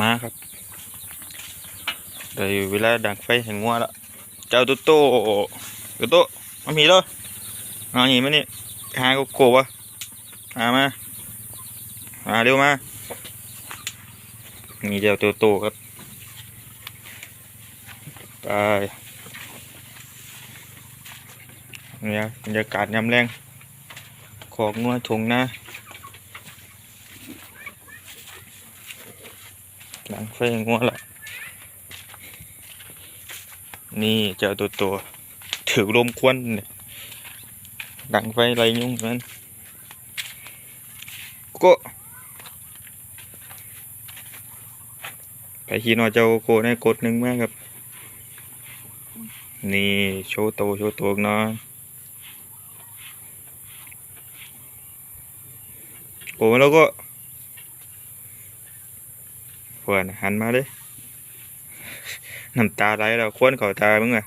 มาครับได้เวลาดังไฟแห่งงัวแล้วเจ้าตุ๊โตตุ๊โตมามีแล้วเอาหนีมานี่หาโกโก้วะหามามาเร็วมานี่เจ้าตุ๊โตครับไปเนี่ยบรรยากาศยามแรงของงัวทงนะ ดังไฟแห่งงัวล้วนี่เจ้าตัวตัวถือลมควันเนี่ยดังไฟไรยุ่งนั้นก็ไปขี่นอเจ้าโคในกดหนึ่งมากครับ นี่โชว์โตโชว์ตัวเนาะโอ้แล้วก็ เพื่อนหันมาเลยน้ำตาไหลแล้วควนเขอตามึงอะ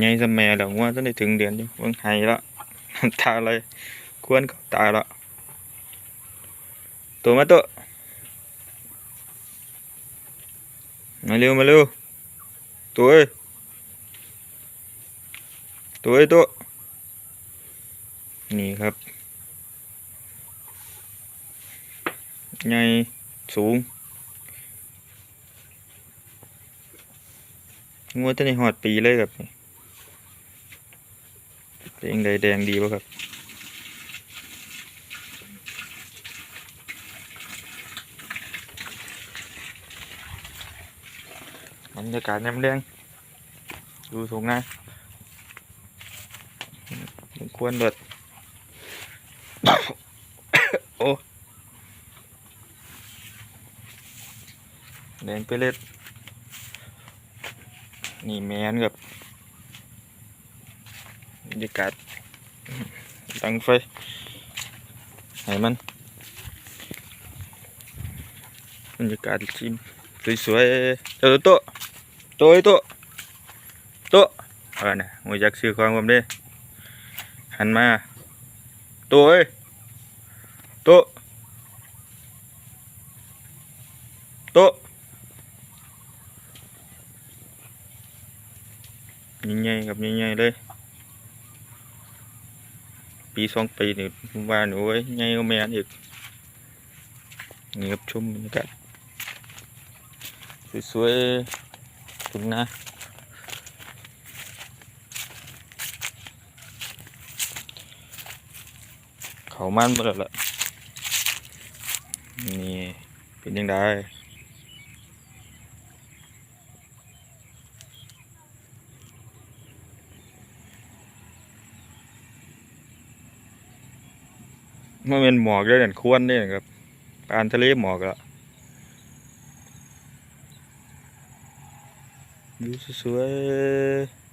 ไงสมัยแล้วว่าจะได้ถึงเดือนอยู่เบิ่งไห้แล้วน้ำตาไหลควนเขอตาแล้วตัวมาตัวมาเร็วมาเร็วตัวเอ้ตัวเอ้ตัวนี่ครับ ไงสูงงัวตัวนี้หอดปีเลยครับนี่เป็นยังไงแดงดีป่ะครับบรรยากาศยามแรงดูสูงนะควรเดือด โอ้ แดงไปเล็ด นี่แมนกับบรรยากาศดังไฟให้มันบรรยากาศชิมสวยๆเจ้าโต๊ะโต๊ะไอ้โต๊ะโต๊ะเออนะหัวจักซื้อความผมเด้หันมาโต๊ะเอ้โต๊ะโต๊ะ ใหญ่ๆกับใหญ่ๆเลย ปีสองปีนี่ผมว่าหนูไว้ยใหญ่ก็แม่นอีกนี่ครับชมบรรยากาศสวยๆถึงนะเขามันหมดแล้วล่ะนี่เป็นยังไง มันเป็นหมอกด้วยเนี่ยควรเนี่ยครับการทะเลหมอกละดูสวยๆ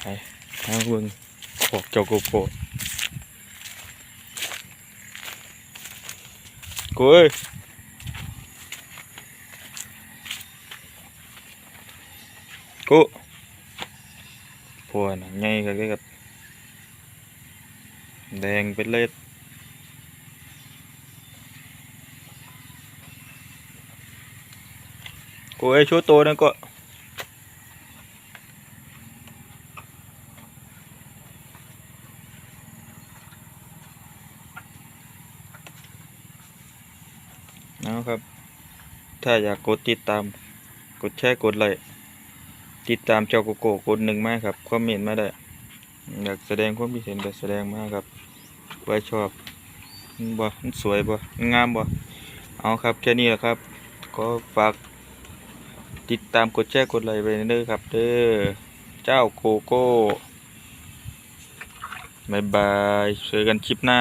ไปทางเบิ่งขอกเจ้าโกโปะ กูเอ้ยกูพวกน่ะใหญ่ก็เลยกับ แดงเป็นเล็ดกูเอ้ชูโตนั่นก็ เอาครับ ถ้าอยากกดติดตาม กดแชร์กดไลค์ติดตามเจ้าโกโก้คนหนึ่งมาครับคอมเมนต์มาได้ อยากแสดงความคิดเห็นก็แสดงมาครับไว้ชอบบ่สวยบ่งามบ่เอาครับแค่นี้แหละครับ ก็ฝากติดตามกดแชร์กดไลค์ไปเด้อครับ เด้อเจ้าโกโก้บายบายเจอกันคลิปหน้า